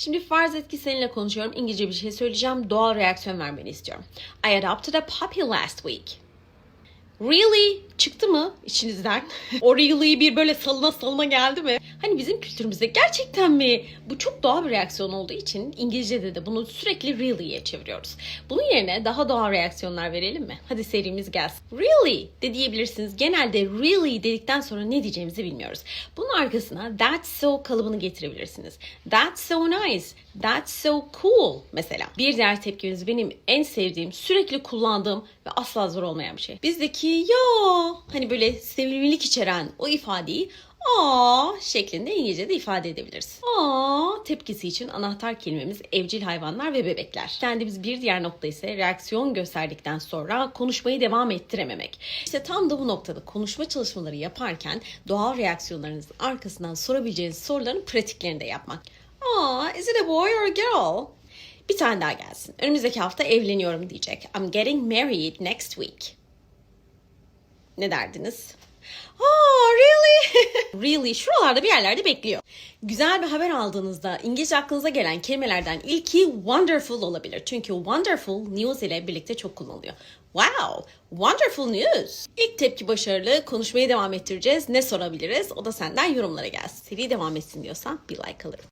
Şimdi farz et ki seninle konuşuyorum. İngilizce bir şey söyleyeceğim. Doğal reaksiyon vermeni istiyorum. I adopted a puppy last week. Really? Çıktı mı içinizden? o really'yi bir böyle salına salına geldi mi? Hani bizim kültürümüzde gerçekten mi? Bu çok doğal bir reaksiyon olduğu için İngilizce'de de bunu sürekli really'ye çeviriyoruz. Bunun yerine daha doğal reaksiyonlar verelim mi? Hadi serimiz gelsin. Really de diyebilirsiniz. Genelde really dedikten sonra ne diyeceğimizi bilmiyoruz. Bunun arkasına that's so kalıbını getirebilirsiniz. That's so nice. That's so cool mesela. Bir diğer tepkimiz benim en sevdiğim, sürekli kullandığım ve asla zor olmayan bir şey. Bizdeki ya hani böyle sevimlilik içeren o ifadeyi aa şeklinde İngilizce'de ifade edebiliriz. Aa tepkisi için anahtar kelimemiz evcil hayvanlar ve bebekler. Kendimiz bir diğer nokta ise reaksiyon gösterdikten sonra konuşmayı devam ettirememek. İşte tam da bu noktada konuşma çalışmaları yaparken doğal reaksiyonlarınızın arkasından sorabileceğiniz soruların pratiklerini de yapmak. Aa, is it a boy or a girl? Bir tane daha gelsin. Önümüzdeki hafta evleniyorum diyecek. I'm getting married next week. Ne derdiniz? Aa, really? really şuralarda bir yerlerde bekliyor. Güzel bir haber aldığınızda İngilizce aklınıza gelen kelimelerden ilki wonderful olabilir. Çünkü wonderful news ile birlikte çok kullanılıyor. Wow, wonderful news. İlk tepki başarılı. Konuşmayı devam ettireceğiz. Ne sorabiliriz? O da senden yorumlara gelsin. Seri devam etsin diyorsan bir like alırım.